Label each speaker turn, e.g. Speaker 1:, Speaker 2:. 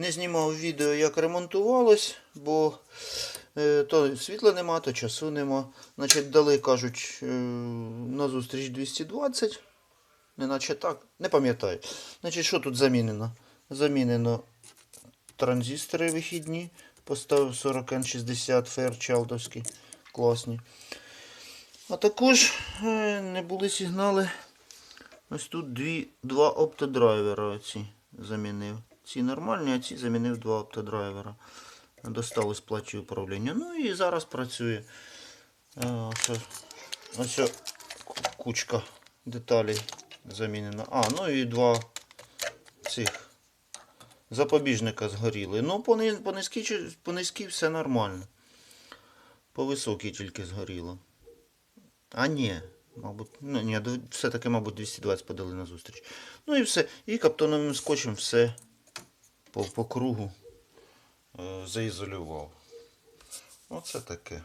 Speaker 1: Не знімав відео, як ремонтувалось, бо е, то світла нема, то часу нема. Значить, дали, кажуть, е, на зустріч 220. Неначе так. Не пам'ятаю. Значить, що тут замінено? Замінено транзистори вихідні. Поставив 40N60 Fairchild'овські. Класні. А також е, не були сигнали. Ось тут дві, два оптодрайвера оці замінив. Ці нормальні, а ці замінив два оптодрайвера. Достали з платі управління. Ну і зараз працює. Е, Ось, ось ось кучка деталей замінена. А, ну і два цих запобіжника згоріли. Ну, по, по, низькій, по низькій все нормально. По високій тільки згоріло. А ні. Мабуть, ну ні, все-таки, мабуть, 220 подали на зустріч. Ну і все. І каптоновим скотчем все по, по кругу е, заізолював. Оце таке.